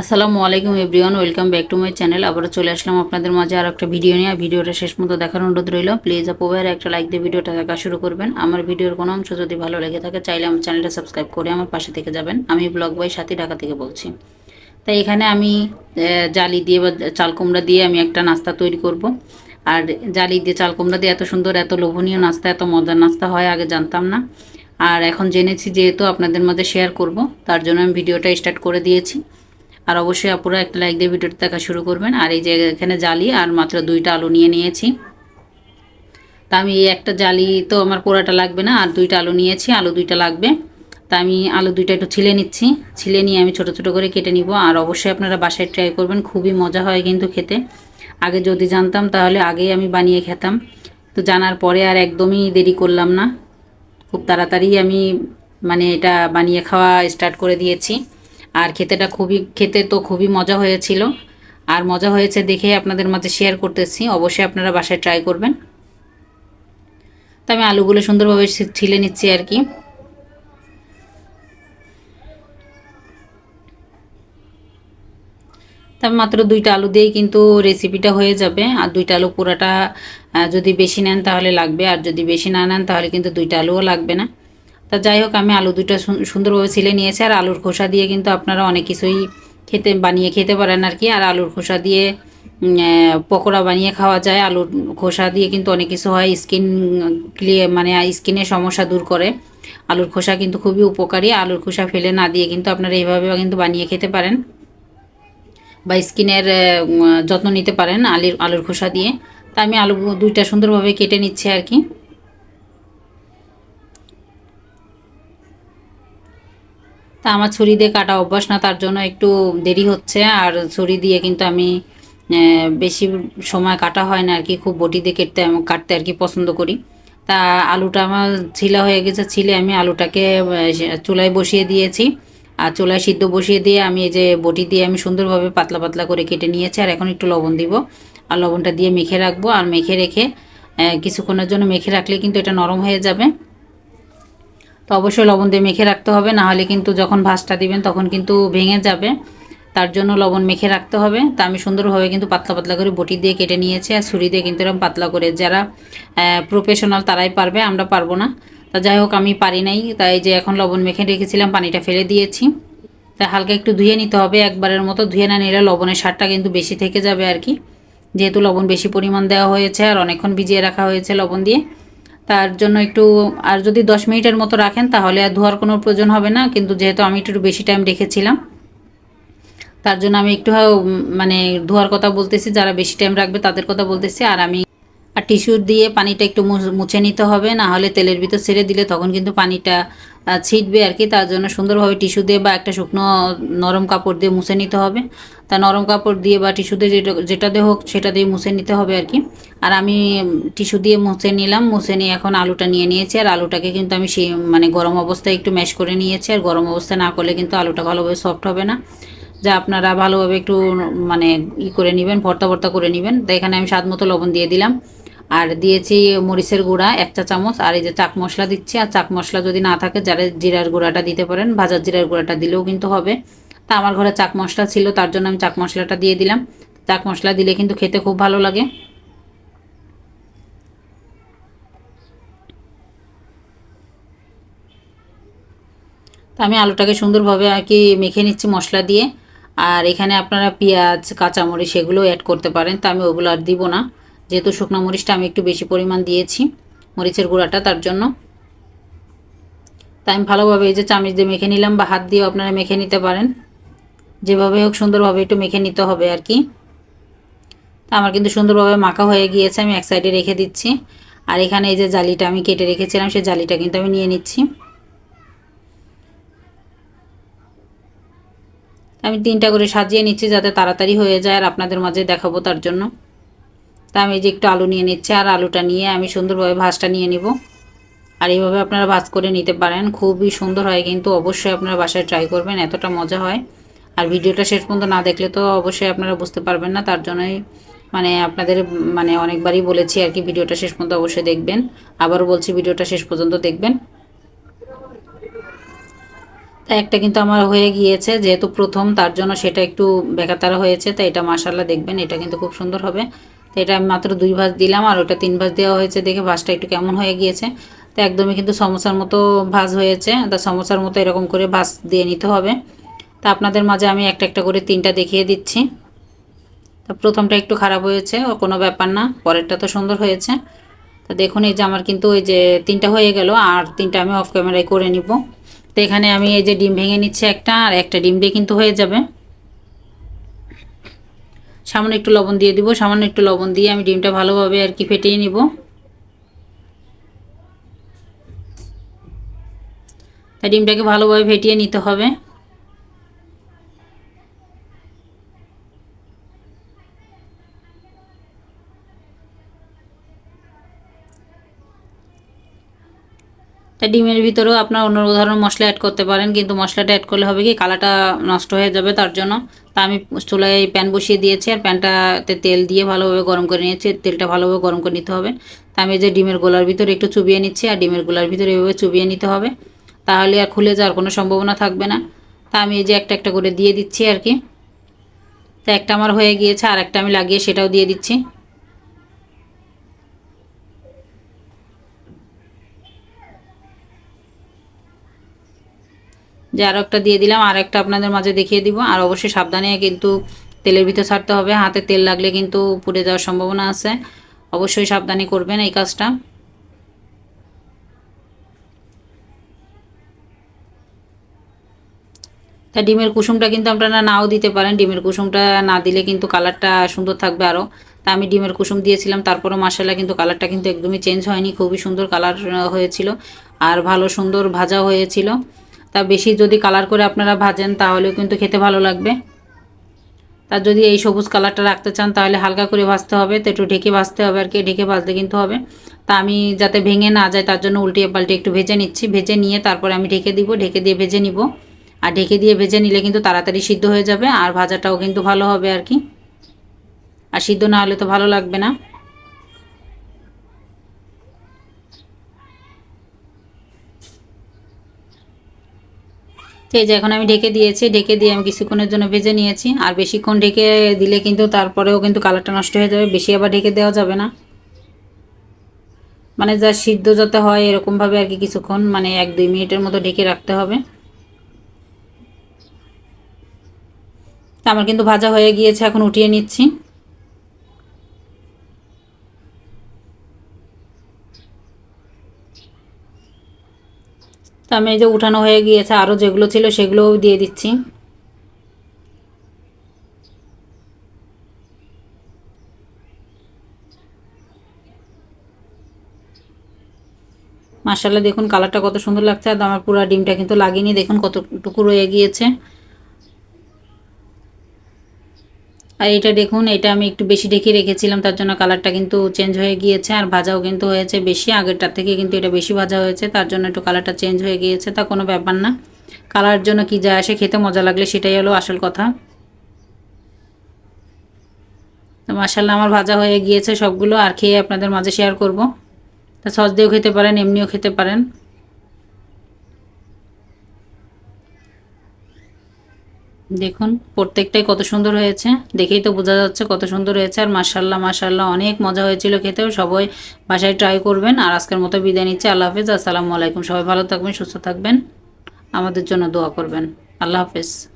আসসালামু আলাইকুম everyone, welcome back to my channel. আবারও চলে আসলাম আপনাদের মাঝে আর একটা ভিডিও নিয়ে। ভিডিওটা শেষ মতো দেখার অনুরোধ রইল। প্লিজ আপু ভাইয়ের একটা লাইক দিয়ে ভিডিওটা দেখা শুরু করবেন। আমার ভিডিওর কোনো অংশ যদি ভালো লেগে থাকে, চাইলে আমার চ্যানেলটা সাবস্ক্রাইব করে আমার পাশে থেকে যাবেন। আমি ব্লগ বই সাথী ঢাকা থেকে বলছি। তাই এখানে আমি জালি দিয়ে বা, চাল কুমড়া দিয়ে আমি একটা নাস্তা তৈরি করব। আর জালি দিয়ে চাল কুমড়া দিয়ে এত সুন্দর, এত লোভনীয় নাস্তা, এত মজার নাস্তা হয়, আগে জানতাম না। আর এখন জেনেছি যেহেতু আপনাদের মধ্যে শেয়ার করব, তার জন্য আমি ভিডিওটা স্টার্ট করে দিয়েছি। আর অবশ্যই আপুরা একটা লাইক দিয়ে ভিডিওটা দেখা শুরু করবেন। আর এই যে এখানে জালি, আর মাত্র দুইটা আলু নিয়ে নিয়েছি। তা আমি এই একটা জালি তো আমার পোড়াটা লাগবে না, আর দুইটা আলু নিয়েছি, আলু দুইটা লাগবে। তা আমি আলু দুইটা একটু ছিলে নিচ্ছি। ছিলে নিয়ে আমি ছোট ছোট করে কেটে নিব, আর অবশ্যই আপনারা বাসায় ট্রাই করবেন, খুবই মজা হয় কিন্তু খেতে। আগে যদি জানতাম তাহলে আগেই আমি বানিয়ে খেতাম। তো জানার পরে আর একদমই দেরি করলাম না। খুব তাড়াতাড়ি আমি মানে এটা বানিয়ে খাওয়া স্টার্ট করে দিয়েছি। আর খেতেটা খুবই, খেতে তো খুবই মজা হয়েছিল। আর মজা হয়েছে দেখে আপনাদের মাঝে শেয়ার করতেছি, অবশ্যই আপনারা বাসায় ট্রাই করবেন। তো আমি আলুগুলো সুন্দরভাবে ছিলে নিচ্ছি আর কি। তবে মাত্র দুইটা আলু দিয়েই কিন্তু রেসিপিটা হয়ে যাবে। আর দুইটা আলু পুরাটা যদি বেশি নেন তাহলে লাগবে। আর যদি বেশি না নেন তাহলে কিন্তু দুইটা আলুও লাগবে না। তা যাই হোক, আমি আলু দুটো সুন- সুন্দরভাবে ছিলে নিয়েছি, আর আলুর খোসা দিয়ে কিন্তু আপনারা অনেক কিছুই খেতে, বানিয়ে খেতে পারেন আর কি। আর আলুর খোসা দিয়ে পকোড়া বানিয়ে খাওয়া যায়। আলুর খোসা দিয়ে কিন্তু অনেক কিছু হয়, স্কিন ক্লিয়ার মানে স্কিনের সমস্যা দূর করে। আলুর খোসা কিন্তু খুবই উপকারী। আলুর খোসা ফেলে না দিয়ে কিন্তু আপনারা এইভাবে কিন্তু বানিয়ে খেতে পারেন। বা স্কিনের যত্ন নিতে পারেন আলুর আলুর খোসা দিয়ে। তা আমি আলু দুইটা সুন্দরভাবে কেটে নিচ্ছি আর কি। তা আমার ছুরি দিয়ে কাটা অভ্যাস না, তার জন্য একটু দেরি হচ্ছে। আর ছুরি দিয়ে কিন্তু আমি বেশি সময় কাটা হয় না আর কি, খুব বটি দিয়ে কেটতে কাটতে আর কি পছন্দ করি। তা আলুটা আমার ছিলা হয়ে গেছে, ছিলে আমি আলুটাকে চুলায় বসিয়ে দিয়েছি। আর চুলায় সিদ্ধ বসিয়ে দিয়ে আমি এই যে বটি দিয়ে আমি সুন্দরভাবে পাতলা পাতলা করে কেটে নিয়েছি। আর এখন একটু লবণ দিব। আর লবণটা দিয়ে মেখে রাখব। আর মেখে রেখে কিছুক্ষণের জন্য মেখে রাখলে কিন্তু এটা নরম হয়ে যাবে। অবশ্যই লবণ দিয়ে মেখে রাখতে হবে, না হলে কিন্তু যখন ভাজটা দিবেন তখন কিন্তু ভেঙে যাবে। তার জন্য লবণ মেখে রাখতে হবে। তা আমি সুন্দরভাবে কিন্তু পাতলা পাতলা করে বটি দিয়ে কেটে নিয়েছি আর ছুরি দিয়ে কিন্তু এরকম পাতলা করে। যারা প্রফেশনাল তারাই পারবে, আমরা পারব না। তা যাই হোক, আমি পারি নাই। তাই যে এখন লবণ মেখে রেখেছিলাম, পানিটা ফেলে দিয়েছি। তা হালকা একটু ধুয়ে নিতে হবে, একবারের মতো ধুয়ে না নিলে লবণের স্বাদটা কিন্তু বেশি থেকে যাবে আর কি। যেহেতু লবণ বেশি পরিমাণ দেওয়া হয়েছে আর অনেকক্ষণ ভিজিয়ে রাখা হয়েছে লবণ দিয়ে। তার জন্য একটু, আর যদি দশ মিনিটের মতো রাখেন তাহলে আর ধোয়ার কোনো প্রয়োজন হবে না, কিন্তু যেহেতু আমি একটু বেশি টাইম রেখেছিলাম, তার জন্য আমি একটু মানে ধোয়ার কথা বলতেছি, যারা বেশি টাইম রাখবে তাদের কথা বলতেছি, আর আমি আর টিস্যু দিয়ে পানিটা একটু মুছ- নিতে হবে, না হলে তেলের ভিতর ছেড়ে দিলে তখন কিন্তু পানিটা ছিটবে আর কি। তার জন্য সুন্দরভাবে টিস্যু দিয়ে বা একটা শুকনো নরম কাপড় দিয়ে মুছে নিতে হবে। তা নরম কাপড় দিয়ে বা টিস্যু দিয়ে যেটা যেটা দিয়ে হোক সেটা দিয়ে মুছে নিতে হবে আর কি। আর আমি টিস্যু দিয়ে মুছে নিলাম, মুছে নিয়ে এখন আলুটা নিয়ে নিয়েছি। আর আলুটাকে কিন্তু আমি সেই মানে গরম অবস্থায় একটু ম্যাশ করে নিয়েছি। আর গরম অবস্থায় না করলে কিন্তু আলুটা ভালোভাবে সফট হবে না। যা আপনারা ভালোভাবে একটু মানে ই করে নেবেন, ভর্তা ভর্তা করে নেবেন। তো এখানে আমি স্বাদ মতো লবণ দিয়ে দিলাম। আর দিয়েছি মরিচের গুঁড়া এক চা চামচ, আর এই যে চাক মশলা দিচ্ছি, আর চাক মশলা যদি না থাকে, যারা জিরার গুঁড়াটা দিতে পারেন, ভাজার জিরার গুঁড়াটা দিলেও কিন্তু হবে। তা আমার ঘরে চাক মশলা ছিল, তার জন্য আমি চাক মশলাটা দিয়ে দিলাম। চাক মশলা দিলে কিন্তু খেতে খুব ভালো লাগে। তো আমি আলুটাকে সুন্দরভাবে আর কি মেখে নিচ্ছি মশলা দিয়ে। আর এখানে আপনারা পেঁয়াজ, কাঁচামরিচ সেগুলো অ্যাড করতে পারেন। তা আমি ওগুলো আর দিব না। যেহেতু শুকনো মরিচটা আমি একটু বেশি পরিমাণ দিয়েছি, মরিচের গুঁড়াটা তার জন্য। তাই আমি ভালোভাবে এই যে চামচ দিয়ে মেখে নিলাম বা হাত দিয়েও আপনারা মেখে নিতে পারেন। যেভাবে হোক সুন্দরভাবে একটু মেখে নিতে হবে আর কি। তা আমার কিন্তু সুন্দরভাবে মাখা হয়ে গিয়েছে, আমি এক সাইডে রেখে দিচ্ছি। আর এখানে এই যে জালিটা আমি কেটে রেখেছিলাম, সেই জালিটা কিন্তু আমি নিয়ে নিচ্ছি। আমি তিনটা করে সাজিয়ে নিচ্ছি যাতে তাড়াতাড়ি হয়ে যায় আর আপনাদের মাঝে দেখাবো তার জন্য। তা আমি যে একটু আলু নিয়ে নিচ্ছি, আর আলুটা নিয়ে আমি সুন্দরভাবে ভাজটা নিয়ে নিব। আর এইভাবে আপনারা ভাজ করে নিতে পারেন, খুবই সুন্দর হয় কিন্তু অবশ্যই আপনারা বাসায় ট্রাই করবেন, এতটা মজা হয়। আর ভিডিওটা শেষ পর্যন্ত না দেখলে তো অবশ্যই আপনারা বুঝতে পারবেন না, তার জন্যই মানে আপনাদের মানে অনেকবারই বলেছি আর কি, ভিডিওটা শেষ পর্যন্ত অবশ্যই দেখবেন। আবারও বলছি, ভিডিওটা শেষ পর্যন্ত দেখবেন। তা একটা কিন্তু আমার হয়ে গিয়েছে, যেহেতু প্রথম, তার জন্য সেটা একটু বেকাতারা হয়েছে, তাই এটা মাসাল্লাহ দেখবেন, এটা কিন্তু খুব সুন্দর হবে। তো এটা আমি মাত্র দুই ভাঁজ দিলাম আর ওটা তিন ভাঁজ দেওয়া হয়েছে দেখে ভাঁজটা একটু কেমন হয়ে গিয়েছে। তো একদমই কিন্তু সমোসার মতো ভাঁজ হয়েছে। তা সমোসার মতো এরকম করে ভাঁজ দিয়ে নিতে হবে। তা আপনাদের মাঝে আমি একটা একটা করে তিনটা দেখিয়ে দিচ্ছি। তা প্রথমটা একটু খারাপ হয়েছে, ও কোনো ব্যাপার না, পরেরটা তো সুন্দর হয়েছে। তা দেখুন এই যে আমার কিন্তু ওই যে তিনটা হয়ে গেল, আর তিনটা আমি অফ ক্যামেরায় করে নিব। তো এখানে আমি এই যে ডিম ভেঙে নিচ্ছি একটা, আর একটা ডিম দিয়ে কিন্তু হয়ে যাবে। সামান্য একটু লবণ দিয়ে দিব, সামান্য একটু লবণ দিয়ে আমি ডিমটা ভালোভাবে আর কি ফেটিয়ে নিব। ডিমটাকে ভালোভাবে ফেটিয়ে নিতে হবে। তা ডিমের ভিতরেও আপনার অন্য ধরনের মশলা অ্যাড করতে পারেন, কিন্তু মশলাটা অ্যাড করলে হবে কি, কালারটা নষ্ট হয়ে যাবে তার জন্য। তা আমি চুলায় প্যান বসিয়ে দিয়েছি, আর প্যানটাতে তেল দিয়ে ভালোভাবে গরম করে নিয়েছি, তেলটা ভালোভাবে গরম করে নিতে হবে। তা আমি যে ডিমের গোলার ভিতরে একটু চুবিয়ে নিচ্ছি, আর ডিমের গোলার ভিতরে এভাবে চুবিয়ে নিতে হবে। তাহলে আর খুলে যাওয়ার কোনো সম্ভাবনা থাকবে না। তা আমি এই যে একটা একটা করে দিয়ে দিচ্ছি আর কি। তা একটা আমার হয়ে গিয়েছে আর একটা আমি লাগিয়ে সেটাও দিয়ে দিচ্ছি। যে আরও একটা দিয়ে দিলাম, আর একটা আপনাদের মাঝে দেখিয়ে দিব। আর অবশ্যই সাবধানে কিন্তু তেলের ভিতর ছাড়তে হবে। হাতে তেল লাগলে কিন্তু পুড়ে যাওয়ার সম্ভাবনা আছে। অবশ্যই সাবধানে করবেন এই কাজটা। তা ডিমের কুসুমটা কিন্তু আপনারা নাও দিতে পারেন। ডিমের কুসুমটা না দিলে কিন্তু কালারটা সুন্দর থাকবে আরও তা আমি ডিমের কুসুম দিয়েছিলাম তারপরে মাসালা কিন্তু কালারটা কিন্তু একদমই চেঞ্জ হয়নি। খুবই সুন্দর কালার হয়েছিল। আর ভালো সুন্দর ভাজা হয়েছিল। তা বেশি যদি কালার করে আপনারা ভাজেন, তাহলেও কিন্তু খেতে ভালো লাগবে। তার যদি এই সবুজ কালারটা রাখতে চান, তাহলে হালকা করে ভাজতে হবে, তো একটু ঢেকে ভাজতে হবে আর কি, ঢেকে ভাজতে কিন্তু হবে। তা আমি যাতে ভেঙে না যায়, তার জন্য উল্টিয়ে পাল্টে একটু ভেজে নিচ্ছি। ভেজে নিয়ে তারপরে আমি ঢেকে দিব, ঢেকে দিয়ে ভেজে নিব। আর ঢেকে দিয়ে ভেজে নিলে কিন্তু তাড়াতাড়ি সিদ্ধ হয়ে যাবে, আর ভাজাটাও কিন্তু ভালো হবে আর কি। আর সিদ্ধ না হলে তো ভালো লাগবে না। এই যে এখন আমি ঢেকে দিয়েছি ঢেকে দিয়ে আমি কিছুক্ষণের জন্য ভেজে নিয়েছি। আর বেশিক্ষণ ঢেকে দিলে কিন্তু তারপরেও কিন্তু কালারটা নষ্ট হয়ে যাবে, বেশি আবার ঢেকে দেওয়া যাবে না। মানে যা সিদ্ধ যাতে হয় এরকমভাবে আর কি কিছুক্ষণ মানে এক দুই মিনিটের মতো ঢেকে রাখতে হবে। আমার কিন্তু ভাজা হয়ে গিয়েছে, এখন উঠিয়ে নিচ্ছি। আমি এই যে উঠানো হয়ে গিয়েছে আরও যেগুলো ছিল সেগুলোও দিয়ে দিচ্ছি। মার্শাল্লাহ দেখুন কালারটা কত সুন্দর লাগছে, আর আমার পুরো ডিমটা কিন্তু লাগেনি দেখুন কতটুকু রয়ে গিয়েছে। আর এটা দেখুন, এটা আমি একটু বেশি ঢেকে রেখেছিলাম, তার জন্য কালারটা কিন্তু চেঞ্জ হয়ে গিয়েছে আর ভাজাও কিন্তু হয়েছে বেশি। আগেরটার থেকে কিন্তু এটা বেশি ভাজা হয়েছে, তার জন্য একটু কালারটা চেঞ্জ হয়ে গিয়েছে, তা কোনো ব্যাপার না। কালার জন্য কি যায় আসে, খেতে মজা লাগলে সেটাই হলো আসল কথা। তো মাসাল্লাহ আমার ভাজা হয়ে গিয়েছে সবগুলো, আর খেয়ে আপনাদের মাঝে শেয়ার করব। তা সস দিয়েও খেতে পারেন, এমনিও খেতে পারেন। দেখুন, প্রত্যেকটাই কত সুন্দর হয়েছে। দেখেই তো বোঝা যাচ্ছে কত সুন্দর হয়েছে। আর মাসাল্লাহ মাসাল্লাহ অনেক মজা হয়েছিল খেতেও। সবাই বাসায় ট্রাই করবেন। আর আজকের মতো বিদায় নিচ্ছে। আল্লাহ হাফিজ। আসসালামু আলাইকুম। সবাই ভালো থাকবেন, সুস্থ থাকবেন। আমাদের জন্য দোয়া করবেন। আল্লাহ হাফেজ।